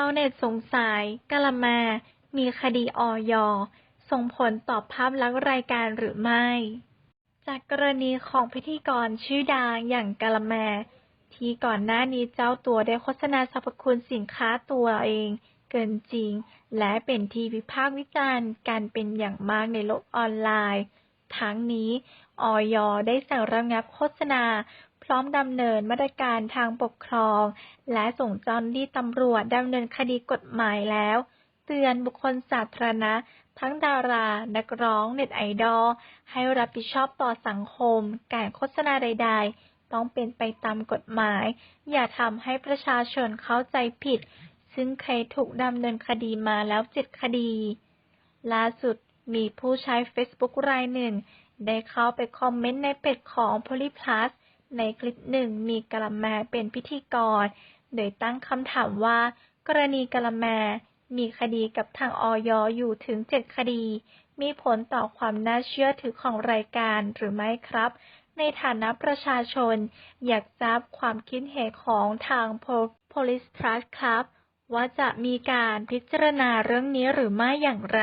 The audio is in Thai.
าวเน็ตสงสัยกะละแมมีคดีออย ส่งผลต่อภาพลักษณ์รายการหรือไม่ จากกรณีของพิธีกรชื่อดังอย่างกะละแมที่ก่อนหน้านี้เจ้าตัวได้โฆษณาสรรพคุณสินค้าตัวเอง เกินจริง และเป็นที่วิพากษ์วิจารณ์ กันเป็นอย่างมากในโลกออนไลน์ ทั้งนี้ ออย ได้สั่งระงับโฆษณา พร้อมดำเนินมาตรการทางปกครอง และส่งเจ้าหน้าที่ตำรวจดำเนินคดีกฎหมายแล้ว เตือนบุคคลสาธารณะ ทั้งดารา นักร้อง เน็ตไอดอล ให้รับผิดชอบต่อสังคม การโฆษณาใด ๆ ต้องเป็นไปตามกฎหมาย อย่าทำให้ประชาชนเข้าใจผิด ซึ่งเคยถูกดำเนินคดีมาแล้วเจ็ดคดี ล่าสุดมีผู้ใช้ Facebook รายหนึ่ง ได้เข้าไปคอมเมนต์ในเพจของ Polyplus ในคลิปหนึ่งมีกะละแมเป็นพิธีกร โดยตั้งคำถามว่า กรณีกะละแมมีคดีกับทางออยอยู่ถึง 7 คดี มีผลต่อความน่าเชื่อถือของรายการหรือไม่ครับ ในฐานะประชาชน อยากทราบความคิดเห็นของทาง Police Plus ครับ ว่าจะมีการพิจารณาเรื่องนี้หรือไม่อย่างไร